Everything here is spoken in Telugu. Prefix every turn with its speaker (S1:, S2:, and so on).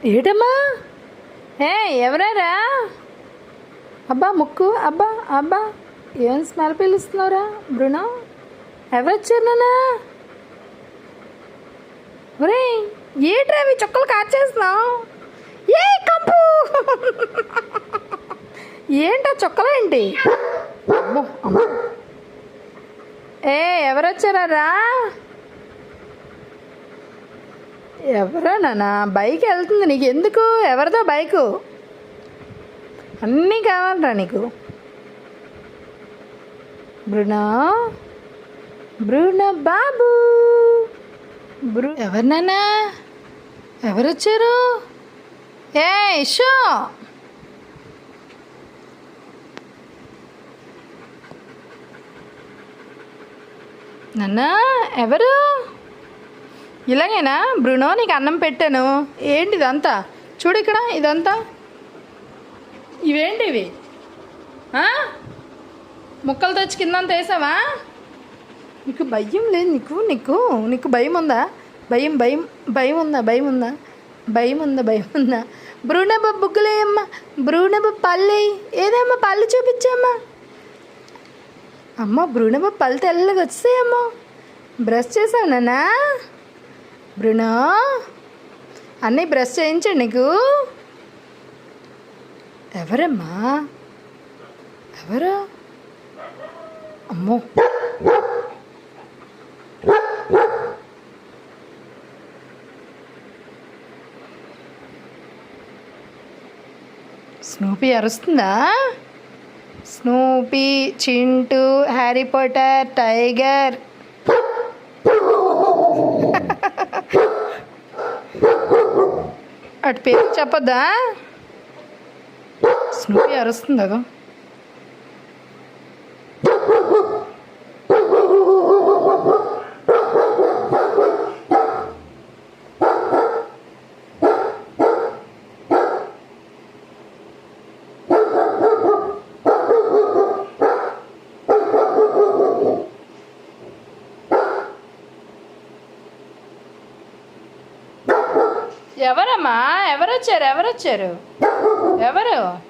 S1: ఏటమ్మా? ఏ ఎవరారా? అబ్బా ముక్కు అబ్బా అబ్బా ఏం స్మెల్ పిలుస్తున్నావురా బృణం ఎవరొచ్చారు నాన్న? ఒరే ఏట్రా అవి చుక్కలు కాచేస్తున్నావు? ఏ కంపు! ఏంటా చుక్కలు ఏంటి? ఏ ఎవరొచ్చారా ఎవరా నాన్న బైక్ వెళ్తుంది నీకు ఎందుకు? ఎవరిదో బైకు. అన్నీ కావాలరా నీకు. బృణా బృణ బాబు. బ్రూ ఎవరు నాన్న ఎవరు వచ్చారు ఏ ఇషో నాన్న ఎవరు? ఇలాగేనా? బ్రునో నీకు అన్నం పెట్టాను. ఏంటి ఇదంతా చూడు ఇక్కడ ఇదంతా. ఇవేంటి ఇవి ముక్కలు తెచ్చి కిందంతా వేసావా? నీకు భయం లేదు నీకు నీకు నీకు భయం ఉందా? భయం భయం భయం ఉందా భయం ఉందా? భయం ఉందా భయం ఉందా? బ్రూనబ బుగ్గులేయమ్మా బ్రూనబ పల్లె. ఏదమ్మా పళ్ళు చూపించమ్మా? అమ్మ బ్రూనబ పళ్ళు తెల్లగా వచ్చాయమ్మా బ్రష్ చేసావు నానా బ్రునో అన్నీ బ్రష్ చేయించండి నీకు. ఎవరమ్మా? ఎవరు? అమ్మో. Snoopy అరుస్తుందా? Snoopy Chintu Harry Potter Tiger. అటు పేరు చెప్పొద్దా? స్నూపి అరుస్తుంది అదో ఎవరమ్మా? ఎవరు వచ్చారు ఎవరు వచ్చారు ఎవరు?